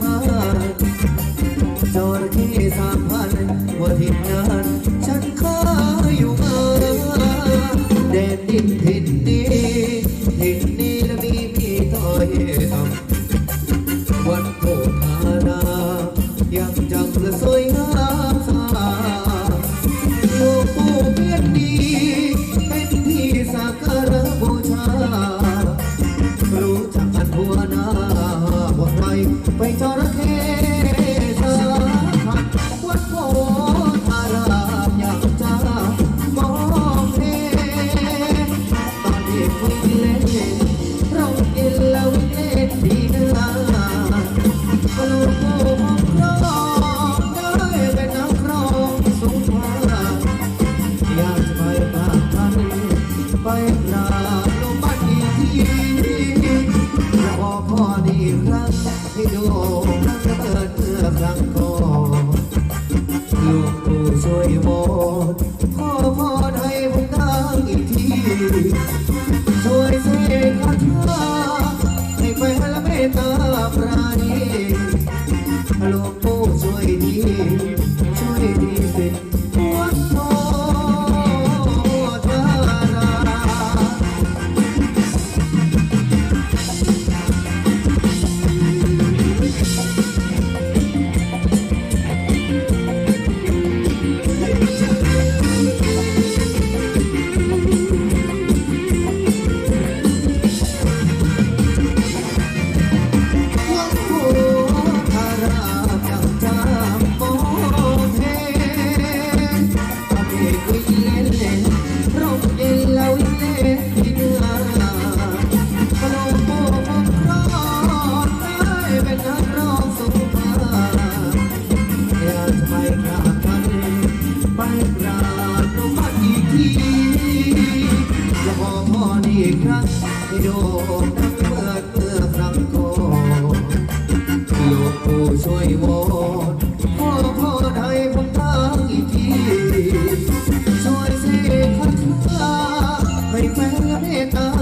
พรรณจระเข้สามพันว่าทิศนั้นฉันเคยอยู่มาแดนดินถิ่นนี้ถิ่นนี้และมีพี่ต้อยต่ำวัดโพธารายังจำและสวยงามสาดหลวงปู่เพียรดีเป็นที่สักการะบูชา จะขอพรอีกครั้งให้โด่งดังเกิดเมื่อครั้งก่อนหลวงปู่ช่วยวอนขอพรให้ผมด กราบหลวงพ่ออีกทีจะขอพ่อนี่ครั้งให้โดดทั้งเปิดเมือครั้งกอหลวงปู่ช่วยวมนพ่อพ่อให้ผมทั้งอีกทีช่วยสิคันเพื่อให้แฟนเมตตา